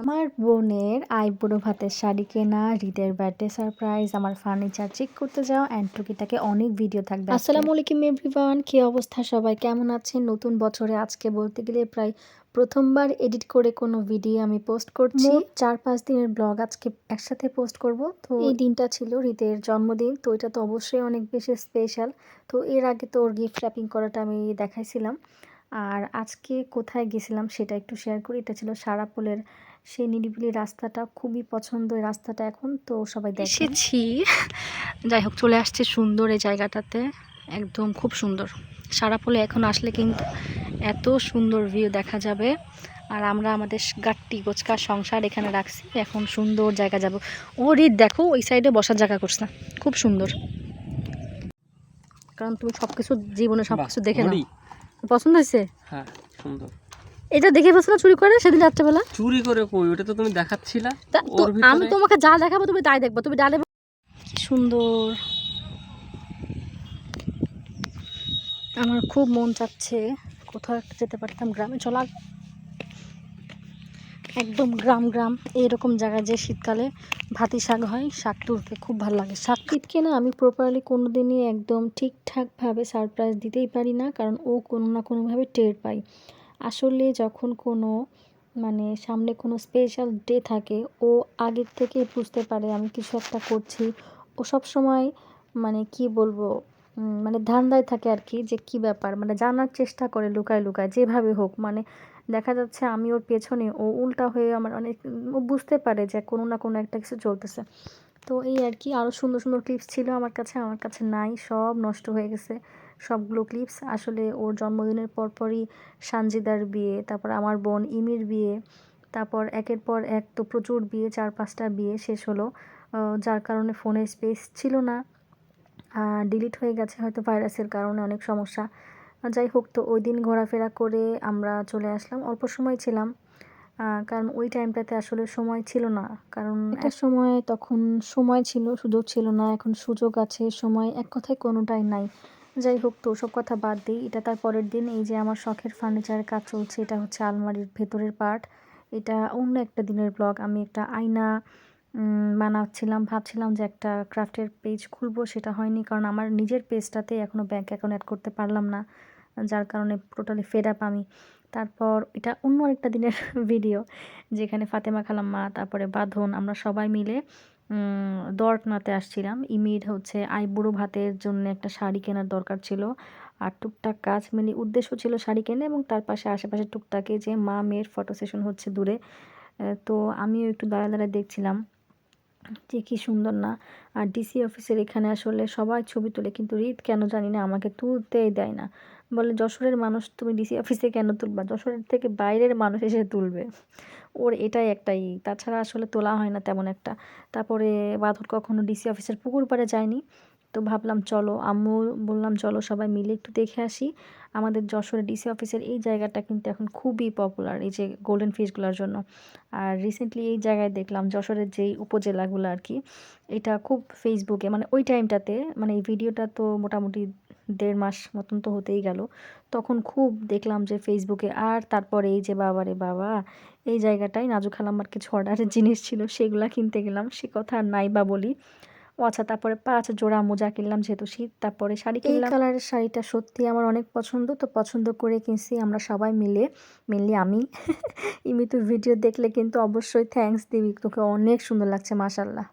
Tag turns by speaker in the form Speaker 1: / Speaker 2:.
Speaker 1: আমার বোনের আইবুড়ো ভাতের শাড়ি কেনা হৃদের বার্থডে সারপ্রাইজ আমার ফার্নিচার চেক করতে যাও অ্যান্ড টুকিটাকে অনেক ভিডিও থাকবে আসসালামু আলাইকুম এভরিওয়ান কি অবস্থা সবাই? কেমন আছেন? নতুন বছরে আজকে বলতে গেলে প্রায় প্রথমবার এডিট করে কোনো ভিডিও আমি পোস্ট করছি। চার পাঁচ দিনের ব্লগ আজকে একসাথে পোস্ট করব। তো এই দিনটা ছিল হৃদের জন্মদিন তো এটা তো অবশ্যই অনেক বেশি স্পেশাল তো এর আগে তো ওর গিফট র্যাপিং করাটা আমি দেখাইছিলাম। আর আজকে কোথায় গেছিলাম সেটা একটু শেয়ার করি। এটা ছিল সারাপোলের সেই নিরিবিলি রাস্তাটা খুবই পছন্দ এই রাস্তাটা এখন তো সবাই
Speaker 2: দেখেছি যাই হোক চলে আসছে সুন্দর এই জায়গাটাতে একদম খুব সুন্দর। সারাপোলে এখন আসলে কিন্তু এত সুন্দর ভিউ দেখা যাবে। আর আমরা আমাদের গাট্টি গোচকা সংসার এখানে রাখছি এখন সুন্দর জায়গা যাব। ও রিদ দেখো ওই সাইডে বসার জায়গা করছে খুব সুন্দর। কারণ তুমি সব কিছু জীবনে সব কিছু দেখে নাও? পছন্দ হয়েছে?
Speaker 3: হ্যাঁ সুন্দর।
Speaker 2: এটা দেখে ফেলছিল চুরি করে সেদিন রাত্রেবেলা?
Speaker 3: চুরি করে কই? ওটা তো তুমি দেখাচ্ছিলা? ওর ভিতরে-
Speaker 2: আমি তোমাকে যা দেখাবো তুমি তাই দেখব। তুমি ডালে কি সুন্দর। আমার খুব মন চাচ্ছে কোথাও একটা যেতে পারতাম গ্রামে। চলা একদম গ্রাম গ্রাম এরকম জায়গায় যে শীতকালে ভাতি শাক হয় শাক তুলতে খুব ভালো লাগে। শাক শীতকে না আমি প্রপারলি কোনো দিনই একদম ঠিকঠাকভাবে সারপ্রাইজ দিতেই পারি না কারণ ও কোনো না কোনোভাবে টের পাই আসলে যখন কোনো মানে সামনে কোনো স্পেশাল ডে থাকে, ও আগের থেকে বুঝতে পারে আমি কিছু একটা করছি, ও সব সময় মানে কি বলব মানে ধান্দায় থাকে আর কি যে কি ব্যাপার মানে জানার চেষ্টা করে লুকায় লুকায়, যেভাবে হোক মানে দেখা যাচ্ছে আমি ওর পেছনে, ও উল্টা হয়ে আমার অনেক, ও বুঝতে পারে যে কোনো না কোনো একটা কিছু চলতেছে। তো এই আর কি আরও সুন্দর সুন্দর ক্লিপস ছিল আমার কাছে আমার কাছে নাই, সব নষ্ট হয়ে গেছে। সবগুলো ক্লিপস আসলে ওর জন্মদিনের পরপরই সানজিদার বিয়ে তারপর আমার বোন ইমির বিয়ে তারপর একের পর এক তো প্রচুর বিয়ে চার পাঁচটা বিয়ে শেষ হলো। যার কারণে ফোনে স্পেস ছিল না। ডিলিট হয়ে গেছে হয়তো ভাইরাসের কারণে অনেক সমস্যা। যাই হোক তো ওই দিন ঘোরাফেরা করে আমরা চলে আসলাম। অল্প সময় ছিলাম। কারণ ওই টাইমটাতে আসলে সময় ছিল না। কারণ একটা সময় তখন সময় ছিল সুযোগ ছিল না। এখন সুযোগ আছে সময় এক কথায় কোনোটাই নাই। যাই হোক তো সব কথা বাদ দিই। এটা তার পরের দিন, এই যে আমার শখের ফার্নিচারের কাজ চলছে, এটা হচ্ছে আলমারির ভেতরের পার্ট এটা অন্য একটা দিনের ব্লগ আমি একটা আয়না বানাচ্ছিলাম, ভাবছিলাম যে একটা ক্রাফটের পেজ খুলবো, সেটা হয়নি। কারণ আমার নিজের পেজটাতে এখনও ব্যাঙ্ক অ্যাকাউন্ট অ্যাড করতে পারলাম না, যার কারণে টোটালি ফেড আপ আমি। তারপর এটা অন্য একটা দিনের ভিডিও যেখানে ফাতেমা খালাম্মা, তারপরে বাঁধন, আমরা সবাই মিলে উম, দর্টনাতে আসছিলাম। ইমির হচ্ছে আইবুড়ো ভাতের জন্য একটা শাড়ি কেনার দরকার ছিল। আর টুকটাক কাজ মানে উদ্দেশ্য ছিল শাড়ি কেনা এবং তার পাশে আশেপাশে টুকটাকে যে মা মেয়ের ফটো সেশন হচ্ছে দূরে। তো আমিও একটু দাঁড়ায় দাঁড়ায় দেখছিলাম যে কি সুন্দর না। আর ডিসি অফিসের এখানে আসলে সবাই ছবি তোলে কিন্তু রিত কেন জানি না আমাকে তুলতেই দেয় না। বলে যশোরের মানুষ তুমি ডিসি অফিসে কেন তুলবা? যশোরের থেকে বাইরের মানুষ এসে তুলবে। ওর এটাই একটাই। তাছাড়া আসলে তোলা হয় না তেমন একটা। তারপরে বাঁধর কখনো ডিসি অফিসের পুকুর পাড়ে যায়নি। তো ভাবলাম চলো আম্মু বললাম চলো সবাই মিলে একটু দেখে আসি। আমাদের যশোরের ডিসি অফিসের এই জায়গাটা কিন্তু এখন খুবই পপুলার এই যে গোল্ডেন ফিশগুলোর জন্য। আর রিসেন্টলি এই জায়গায় দেখলাম যশোরের যেই উপজেলাগুলো আর কি, এটা খুব ফেসবুকে মানে ওই টাইমটাতে মানে এই ভিডিওটা তো মোটামুটি দেড় মাস মতন তো হতেই গেল। তখন খুব দেখলাম যে ফেসবুকে আর তারপরে এই যে বাবা রে বাবা, এই জায়গাটায় নাজু খালাম্মার কিছু অর্ডারের জিনিস ছিল, সেগুলা কিনতে গেলাম, সে কথা আর নাই বা বলি। ও আচ্ছা তারপরে পাঁচ জোড়া মোজা কিনলাম যেহেতু শীত তারপরে শাড়ি কিনলাম। কালারের শাড়িটা সত্যি আমার অনেক পছন্দ তো পছন্দ করে কিনছি আমরা সবাই মিলে মেনলি আমি। ইমি তুই ভিডিও দেখলে কিন্তু অবশ্যই থ্যাঙ্কস দিবি তোকে অনেক সুন্দর লাগছে মাশাল্লাহ